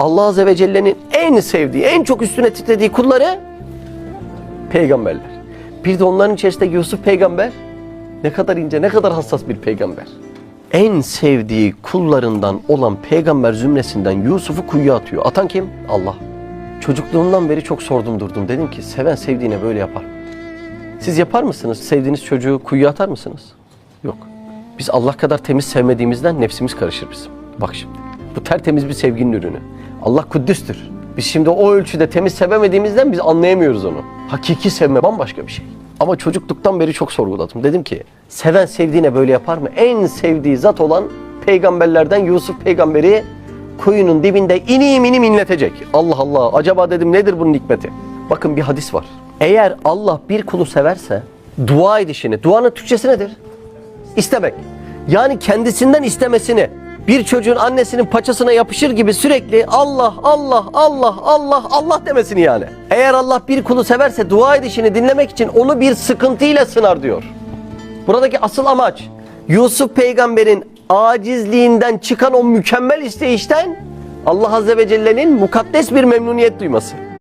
Allah Azze ve Celle'nin en sevdiği, en çok üstüne titrediği kulları peygamberler. Bir de onların içerisinde Yusuf peygamber ne kadar ince, ne kadar hassas bir peygamber. En sevdiği kullarından olan peygamber zümresinden Yusuf'u kuyuya atıyor. Atan kim? Allah. Çocukluğumdan beri çok sordum durdum. Dedim ki seven sevdiğine böyle yapar? Siz yapar mısınız? Sevdiğiniz çocuğu kuyuya atar mısınız? Yok. Biz Allah kadar temiz sevmediğimizden nefsimiz karışır bizim. Bak şimdi. Bu tertemiz bir sevginin ürünü. Allah kuddüstür. Biz şimdi o ölçüde temiz sevemediğimizden biz anlayamıyoruz onu. Hakiki sevme bambaşka bir şey. Ama çocukluktan beri çok sorguladım. Dedim ki seven sevdiğine böyle yapar mı? En sevdiği zat olan peygamberlerden Yusuf peygamberi kuyunun dibinde inim inim inletecek. Allah Allah acaba dedim nedir bunun hikmeti? Bakın bir hadis var. Eğer Allah bir kulu severse dua edişini, duanın Türkçesi nedir? İstemek. Yani kendisinden istemesini bir çocuğun annesinin paçasına yapışır gibi sürekli Allah Allah Allah Allah Allah demesini yani. Eğer Allah bir kulu severse dua edişini dinlemek için onu bir sıkıntıyla sınar diyor. Buradaki asıl amaç Yusuf peygamberin acizliğinden çıkan o mükemmel isteyişten Allah Azze ve Celle'nin mukaddes bir memnuniyet duyması.